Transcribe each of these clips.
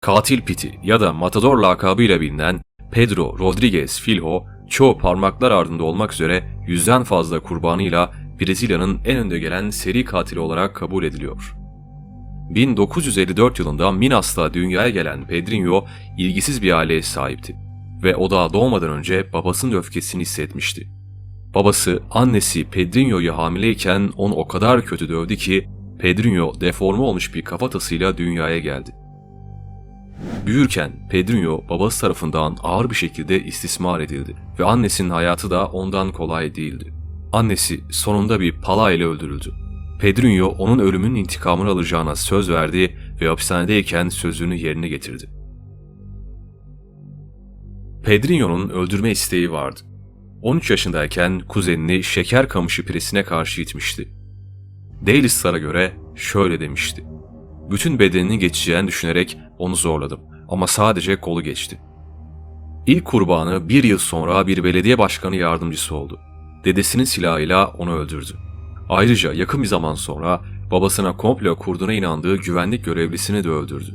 Katil Piti ya da Matador lakabıyla bilinen Pedro Rodriguez Filho, çoğu parmaklar ardında olmak üzere yüzden fazla kurbanıyla Brezilya'nın en önde gelen seri katili olarak kabul ediliyor. 1954 yılında Minas'ta dünyaya gelen Pedrinho ilgisiz bir aileye sahipti ve o daha doğmadan önce babasının öfkesini hissetmişti. Babası annesi Pedrinho'yu hamileyken onu o kadar kötü dövdü ki Pedrinho deforme olmuş bir kafatasıyla dünyaya geldi. Büyürken Pedrinho babası tarafından ağır bir şekilde istismar edildi ve annesinin hayatı da ondan kolay değildi. Annesi sonunda bir pala ile öldürüldü. Pedrinho onun ölümünün intikamını alacağına söz verdi ve hapishanedeyken sözünü yerine getirdi. Pedrinho'nun öldürme isteği vardı. 13 yaşındayken kuzenini şeker kamışı piresine karşı itmişti. Daily Star'a göre şöyle demişti. Bütün bedenini geçeceğini düşünerek onu zorladım ama sadece kolu geçti. İlk kurbanı bir yıl sonra bir belediye başkanı yardımcısı oldu. Dedesinin silahıyla onu öldürdü. Ayrıca yakın bir zaman sonra babasına komplo kurduğuna inandığı güvenlik görevlisini de öldürdü.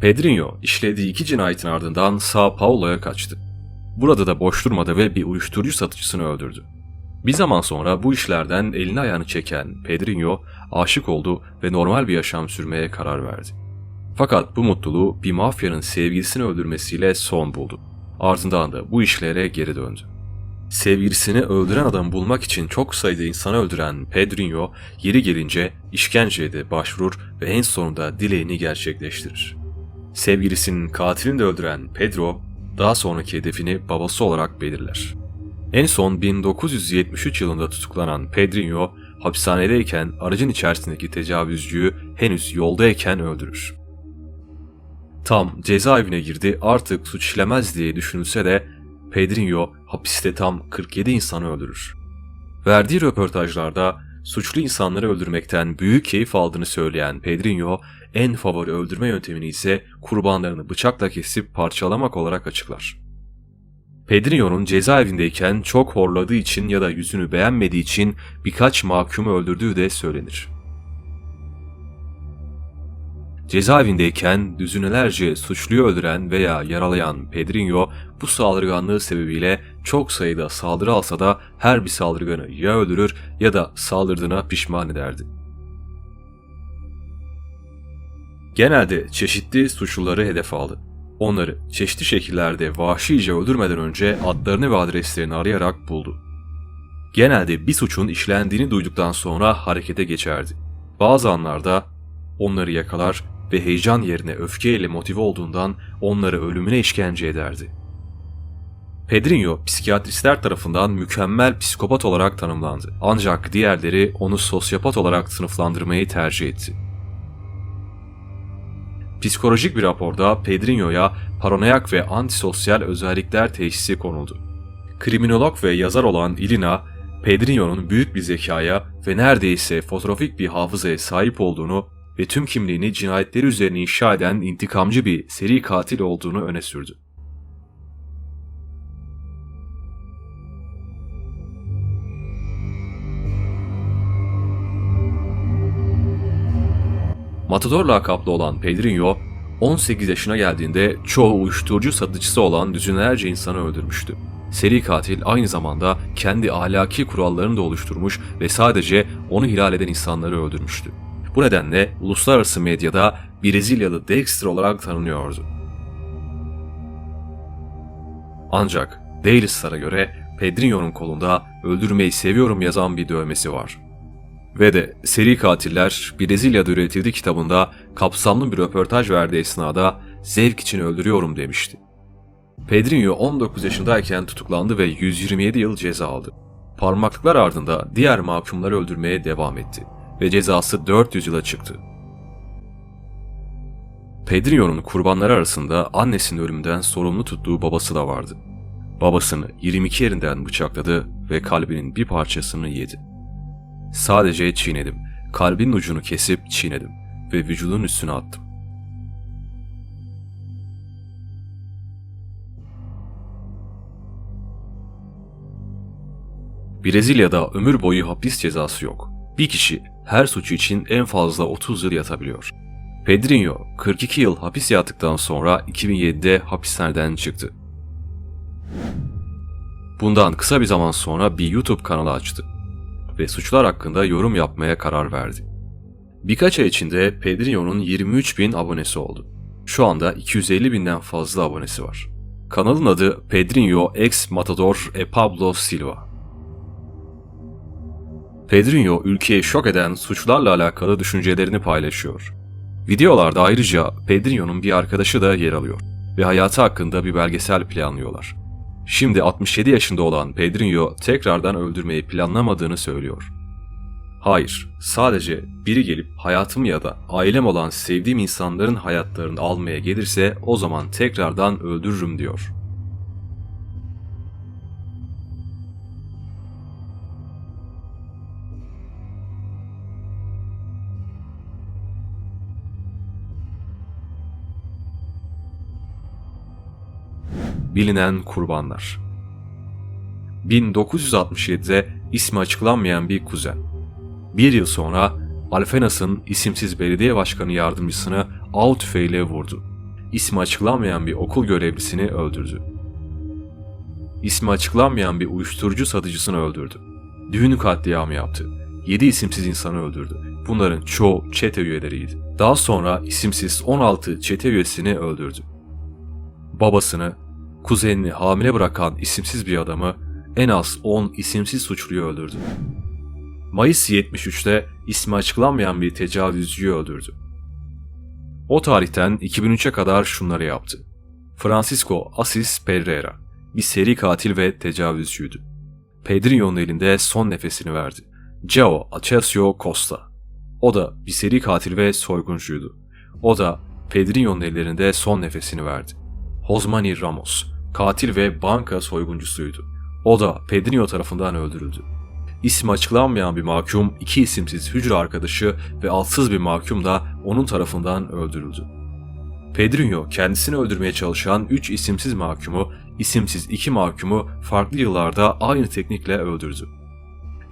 Pedrinho işlediği iki cinayetin ardından Sao Paulo'ya kaçtı. Burada da boş durmadı ve bir uyuşturucu satıcısını öldürdü. Bir zaman sonra bu işlerden elini ayağını çeken Pedrinho aşık oldu ve normal bir yaşam sürmeye karar verdi. Fakat bu mutluluğu bir mafyanın sevgilisini öldürmesiyle son buldu. Ardından da bu işlere geri döndü. Sevgilisini öldüren adamı bulmak için çok sayıda insanı öldüren Pedrinho, yeri gelince işkenceye de başvurur ve en sonunda dileğini gerçekleştirir. Sevgilisinin katilini de öldüren Pedro, daha sonraki hedefini babası olarak belirler. En son 1973 yılında tutuklanan Pedrinho, hapishanedeyken aracın içerisindeki tecavüzcüyü henüz yoldayken öldürür. Tam cezaevine girdi artık suç işlemez diye düşünülse de Pedrinho hapiste tam 47 insanı öldürür. Verdiği röportajlarda suçlu insanları öldürmekten büyük keyif aldığını söyleyen Pedrinho, en favori öldürme yöntemini ise kurbanlarını bıçakla kesip parçalamak olarak açıklar. Pedrinho'nun cezaevindeyken çok horladığı için ya da yüzünü beğenmediği için birkaç mahkumu öldürdüğü de söylenir. Cezaevindeyken düzinelerce suçluyu öldüren veya yaralayan Pedrinho bu saldırganlığı sebebiyle çok sayıda saldırı alsa da her bir saldırganı ya öldürür ya da saldırdığına pişman ederdi. Genelde çeşitli suçluları hedef aldı. Onları çeşitli şekillerde vahşice öldürmeden önce adlarını ve adreslerini arayarak buldu. Genelde bir suçun işlendiğini duyduktan sonra harekete geçerdi. Bazı anlarda onları yakalar ve heyecan yerine öfkeyle motive olduğundan onları ölümüne işkence ederdi. Pedrinho psikiyatristler tarafından mükemmel psikopat olarak tanımlandı. Ancak diğerleri onu sosyopat olarak sınıflandırmayı tercih etti. Psikolojik bir raporda Pedrinho'ya paranoyak ve antisosyal özellikler teşhisi konuldu. Kriminolog ve yazar olan Ilina, Pedrinho'nun büyük bir zekaya ve neredeyse fotoğrafik bir hafızaya sahip olduğunu ve tüm kimliğini cinayetleri üzerine inşa eden intikamcı bir seri katil olduğunu öne sürdü. Matador lakaplı olan Pedrinho, 18 yaşına geldiğinde çoğu uyuşturucu satıcısı olan düzinlerce insanı öldürmüştü. Seri katil aynı zamanda kendi ahlaki kurallarını da oluşturmuş ve sadece onu hilal eden insanları öldürmüştü. Bu nedenle uluslararası medyada Brezilyalı Dexter olarak tanınıyordu. Ancak Daily Star'a göre Pedrinho'nun kolunda öldürmeyi seviyorum yazan bir dövmesi var. Ve de Seri Katiller Brezilya'da üretildi kitabında kapsamlı bir röportaj verdiği esnada zevk için öldürüyorum demişti. Pedrinho 19 yaşındayken tutuklandı ve 127 yıl ceza aldı. Parmaklıklar ardında diğer mahkumları öldürmeye devam etti ve cezası 400 yıla çıktı. Pedrinho'nun kurbanları arasında annesinin ölümünden sorumlu tuttuğu babası da vardı. Babasını 22 yerinden bıçakladı ve kalbinin bir parçasını yedi. Sadece çiğnedim. Kalbin ucunu kesip çiğnedim ve vücudun üstüne attım. Brezilya'da ömür boyu hapis cezası yok. Bir kişi her suçu için en fazla 30 yıl yatabiliyor. Pedrinho 42 yıl hapis yattıktan sonra 2007'de hapishaneden çıktı. Bundan kısa bir zaman sonra bir YouTube kanalı açtı ve suçlar hakkında yorum yapmaya karar verdi. Birkaç ay içinde Pedrinho'nun 23 bin abonesi oldu. Şu anda 250 binden fazla abonesi var. Kanalın adı Pedrinho X Matador e Pablo Silva. Pedrinho ülkeyi şok eden suçlarla alakalı düşüncelerini paylaşıyor. Videolarda ayrıca Pedrinho'nun bir arkadaşı da yer alıyor ve hayatı hakkında bir belgesel planlıyorlar. Şimdi 67 yaşında olan Pedrinho tekrardan öldürmeyi planlamadığını söylüyor. Hayır, sadece biri gelip hayatım ya da ailem olan sevdiğim insanların hayatlarını almaya gelirse o zaman tekrardan öldürürüm diyor. Bilinen kurbanlar 1967'de ismi açıklanmayan bir kuzen. Bir yıl sonra Alfenas'ın isimsiz belediye başkanı yardımcısını av tüfeğiyle vurdu. İsmi açıklanmayan bir okul görevlisini öldürdü. İsmi açıklanmayan bir uyuşturucu satıcısını öldürdü. Düğün katliamı yaptı. 7 isimsiz insanı öldürdü. Bunların çoğu çete üyeleriydi. Daha sonra isimsiz 16 çete üyesini öldürdü. Babasını, kuzenini hamile bırakan isimsiz bir adamı en az 10 isimsiz suçluyu öldürdü. Mayıs 73'te ismi açıklanmayan bir tecavüzcüyü öldürdü. O tarihten 2003'e kadar şunları yaptı. Francisco Assis Pereira bir seri katil ve tecavüzcüydü. Pedrinho'nun elinde son nefesini verdi. Joao Acasio Costa. O da bir seri katil ve soyguncuydu. O da Pedrinho'nun ellerinde son nefesini verdi. Josmani Ramos, katil ve banka soyguncusuydu. O da Pedrinho tarafından öldürüldü. İsmi açıklanmayan bir mahkum, iki isimsiz hücre arkadaşı ve altsız bir mahkum da onun tarafından öldürüldü. Pedrinho kendisini öldürmeye çalışan üç isimsiz mahkumu, isimsiz iki mahkumu farklı yıllarda aynı teknikle öldürdü.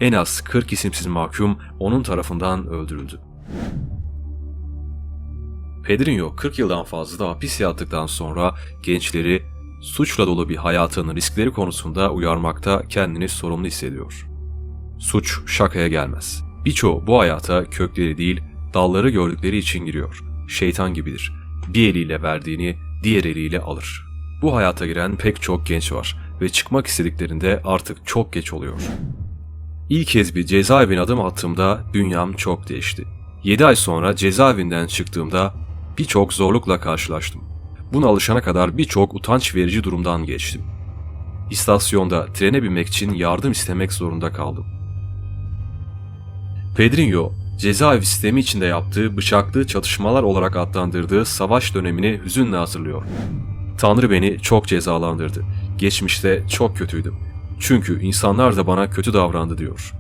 En az 40 isimsiz mahkum onun tarafından öldürüldü. Pedrinho 40 yıldan fazla da hapis yattıktan sonra gençleri suçla dolu bir hayatın riskleri konusunda uyarmakta kendini sorumlu hissediyor. Suç şakaya gelmez. Birçoğu bu hayata kökleri değil dalları gördükleri için giriyor. Şeytan gibidir. Bir eliyle verdiğini diğer eliyle alır. Bu hayata giren pek çok genç var ve çıkmak istediklerinde artık çok geç oluyor. İlk kez bir cezaevine adım attığımda dünyam çok değişti. 7 ay sonra cezaevinden çıktığımda birçok zorlukla karşılaştım. Buna alışana kadar birçok utanç verici durumdan geçtim. İstasyonda trene binmek için yardım istemek zorunda kaldım. Pedrinho, cezaevi sistemi içinde yaptığı bıçaklı çatışmalar olarak adlandırdığı savaş dönemini hüzünle hatırlıyor. Tanrı beni çok cezalandırdı. Geçmişte çok kötüydüm. Çünkü insanlar da bana kötü davrandı diyor.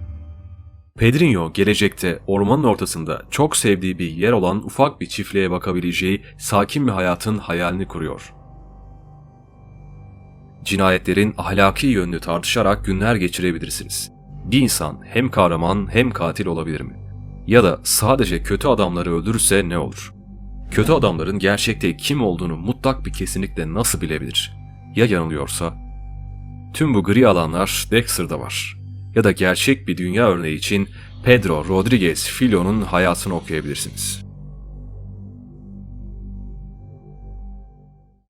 Pedrinho gelecekte ormanın ortasında çok sevdiği bir yer olan ufak bir çiftliğe bakabileceği sakin bir hayatın hayalini kuruyor. Cinayetlerin ahlaki yönünü tartışarak günler geçirebilirsiniz. Bir insan hem kahraman hem katil olabilir mi? Ya da sadece kötü adamları öldürürse ne olur? Kötü adamların gerçekte kim olduğunu mutlak bir kesinlikle nasıl bilebilir? Ya yanılıyorsa? Tüm bu gri alanlar Dexter'da var. Ya da gerçek bir dünya örneği için Pedro Rodriguez Filho'nun hayatını okuyabilirsiniz.